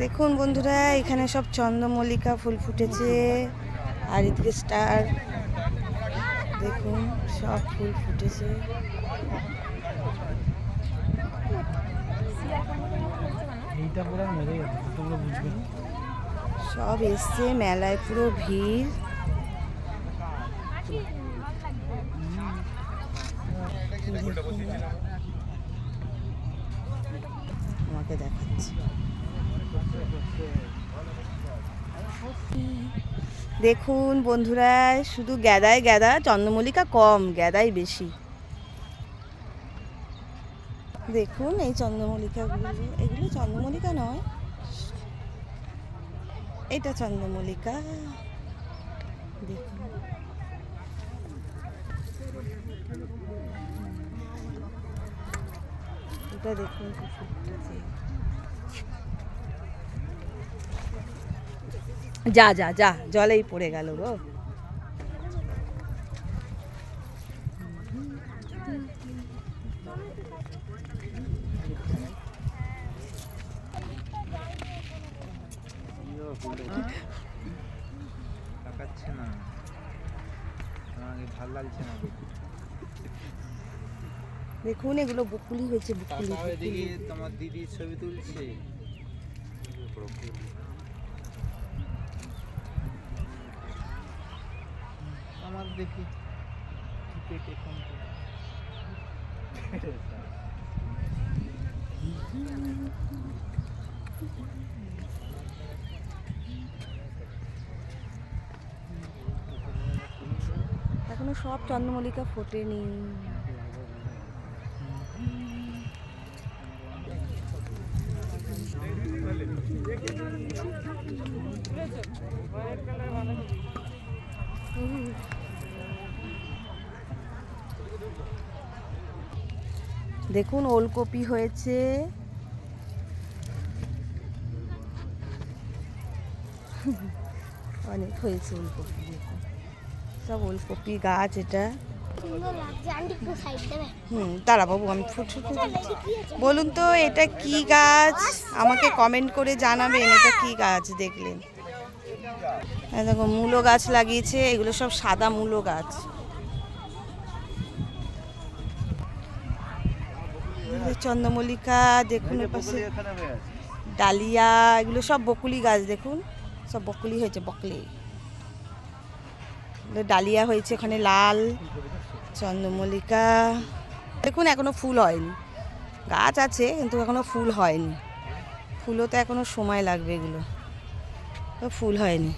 দেখুন বন্ধুরা এখানে সব চন্দ্রমল্লিকা ফুল ফুটেছে আর এদিকে স্টার। দেখুন সব ফুল ফুটেছে। সব এসছে মেলায় পুরো ভিড়। আমাকে দেখাচ্ছি। দেখুন বন্ধুরা, শুধু গ্যাদায় গ্যাদা, চন্দ্রমল্লিকা কম, গ্যাদাই বেশি। দেখুন এই চন্দ্রমল্লিকাগুলো এগুলো চন্দ্রমল্লিকা নয়। এটা চন্দ্রমল্লিকা। দেখুন। এটা দেখুন কি ফুটতেছে। যা যা যা জলেই পড়ে গেল গো। তাকাচ্ছে না। আমাকে ভালো লাগছে না দেখুন এগুলো বকুলি হয়েছে বকুলি। তোমার দিদি ছবি তুলছে। আমার দেখি কি পেটে ফোন করে। এখনও সব চন্দ্রমল্লিকা ফোটেনি দেখুন, ওলকপি হয়েছে। অনেক হয়েছে ওলকপি, দেখুন। সব ওলকপি গাছ এটা। হুম বাবু আমি বলুন তো, এটা কি গাছ? আমাকে কমেন্ট করে জানাবেন, এটা কি গাছ দেখলেন? দেখো, মূলো গাছ লাগিয়েছে, এগুলো সব সাদা মূলো গাছ। চন্দ্রমল্লিকা দেখুন এর পাশে ডালিয়া এগুলো সব বকুলি গাছ দেখুন। সব বকুলি হয়েছে বকলি। ডালিয়া হয়েছে ওখানে লাল চন্দ্রমল্লিকা। দেখুন এখনও ফুল হয়নি। গাছ আছে কিন্তু এখনও ফুল হয়নি। ফুলও তো এখনও সময় লাগবে এগুলো। তো ফুল হয়নি।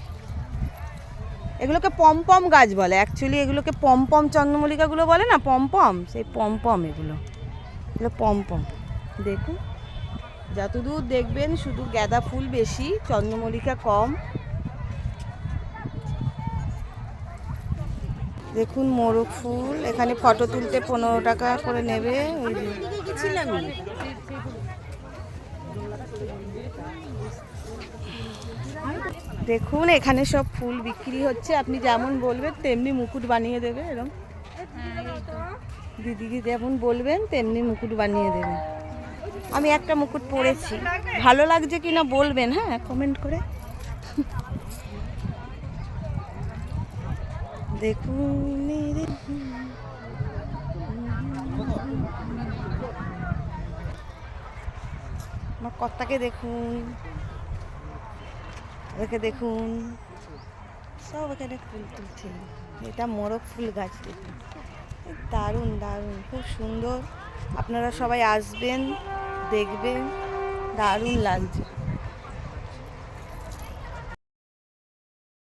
এগুলোকে পমপম গাছ বলে। অ্যাকচুয়ালি এগুলোকে পমপম চন্দ্রমল্লিকাগুলো বলে না? পমপম সেই পমপম এগুলো। এগুলো পমপম দেখুন, যতদূর দেখবেন শুধু গাঁদা ফুল বেশি, চন্দ্রমল্লিকা কম। দেখুন মোরগ ফুল, এখানে ফটো তুলতে পনেরো টাকা করে নেবে। দেখুন, এখানে সব ফুল বিক্রি হচ্ছে। আপনি যেমন বলবেন, তেমনি মুকুট বানিয়ে দেবে এরকম দিদিকে যেমন বলবেন, তেমনি মুকুট বানিয়ে দেবেন আমি একটা মুকুট পরেছি। ভালো লাগছে কি না বলবেন হ্যাঁ কমেন্ট করে। দেখুন আমার কর্তাকে দেখুন। ওকে দেখুন। সব এখানে ফুল তুলছে। এটা মোরগ ফুল গাছ দেখুন। দারুণ দারুণ খুব সুন্দর। আপনারা সবাই আসবেন দেখবেন দারুণ লাগছে।